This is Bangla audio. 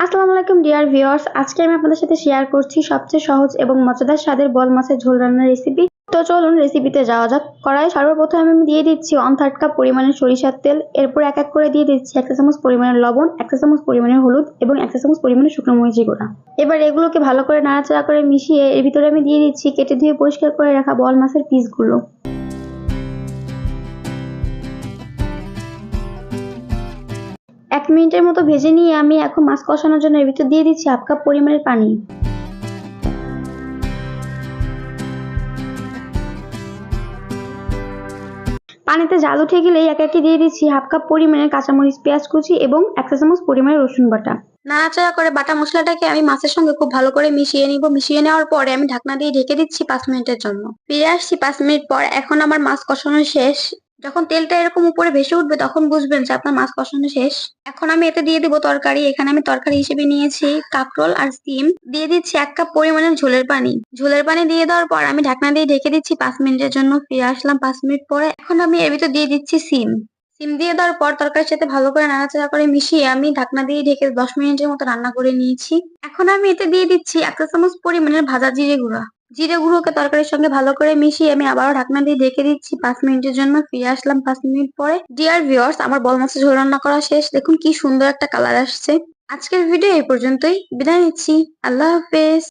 আসসালামু আলাইকুম, ডিয়ার ভিউয়ার্স। আজকে আমি আপনাদের সাথে শেয়ার করছি সবচেয়ে সহজ এবং মজাদার স্বাদের বল মাছের ঝোল রান্নার রেসিপি তো চলুন রেসিপিতে যাওয়া যাক। কড়াই সর্বপ্রথম আমি দিয়ে দিচ্ছি ওয়ান থার্ড কাপ পরিমাণের সরিষার তেল। এরপর এক এক করে দিয়ে দিচ্ছি একটা চামচ পরিমাণের লবণ একটা চামচ পরিমাণের হলুদ এবং একটা চামচ পরিমাণের শুকনো মরিচি গুঁড়া। এবার এগুলোকে ভালো করে নাড়াচাড়া করে মিশিয়ে এর ভিতরে আমি দিয়ে দিচ্ছি কেটে ধুয়ে পরিষ্কার করে রাখা বল মাছের পিসগুলো মিনিটের মতো ভেজে নিয়ে আমি এখন মাছ কষানোর জন্য এর ভিতর দিয়ে দিচ্ছি হাফ কাপ পরিমাণের পানি। পানিতে জাল উঠে গেলেই এক একে দিয়ে দিচ্ছি হাফ কাপ পরিমাণের কাঁচামরিচ, পেঁয়াজ কুচি এবং একটা চামচ পরিমাণের রসুন বাটা। নাড়াচাড়া করে বাটা মশলাটাকে আমি মাছের সঙ্গে খুব ভালো করে মিশিয়ে নিব। মিশিয়ে নেওয়ার পরে আমি ঢাকনা দিয়ে ঢেকে দিচ্ছি পাঁচ মিনিটের জন্য। ফিরে আসছি পাঁচ মিনিট পর। এখন আমার মাছ কষানো শেষ। যখন তেলটা এরকম উপরে ভেসে উঠবে, তখন বুঝবেন যে আপনার মাছ কষানো শেষ। এখন আমি এতে দিয়ে দেবো তরকারি। এখানে আমি তরকারি হিসেবে নিয়েছি কাঁকরোল আর সিম। দিয়ে দিচ্ছি এক কাপ পরিমাণের ঝোলের পানি। ঝোলের পানি দিয়ে দেওয়ার পর আমি ঢাকনা দিয়ে ঢেকে দিচ্ছি পাঁচ মিনিটের জন্য। ফিরে আসলাম পাঁচ মিনিট পরে। এখন আমি এর ভিতর দিয়ে দিচ্ছি সিম। সিম দিয়ে দেওয়ার পর তরকারির সাথে ভালো করে নাড়াচাড়া করে মিশিয়ে আমি ঢাকনা দিয়ে ঢেকে দশ মিনিটের মতো রান্না করে নিয়েছি। এখন আমি এতে দিয়ে দিচ্ছি একটা চামচ পরিমাণের ভাজা জিরে গুঁড়া। জিরে গুঁড়োকে তরকারির সঙ্গে ভালো করে মিশিয়ে আমি আবারও ঢাকনা দিয়ে ঢেকে দিচ্ছি। পাঁচ মিনিটের জন্য ফিরে আসলাম পাঁচ মিনিট পরে। ডিয়ার ভিওর্স আমার বল মাছের ঝোল রান্না করা শেষ। দেখুন কি সুন্দর একটা কালার আসছে। আজকের ভিডিও এই পর্যন্তই। বিদায় নিচ্ছি। আল্লাহ হাফেজ।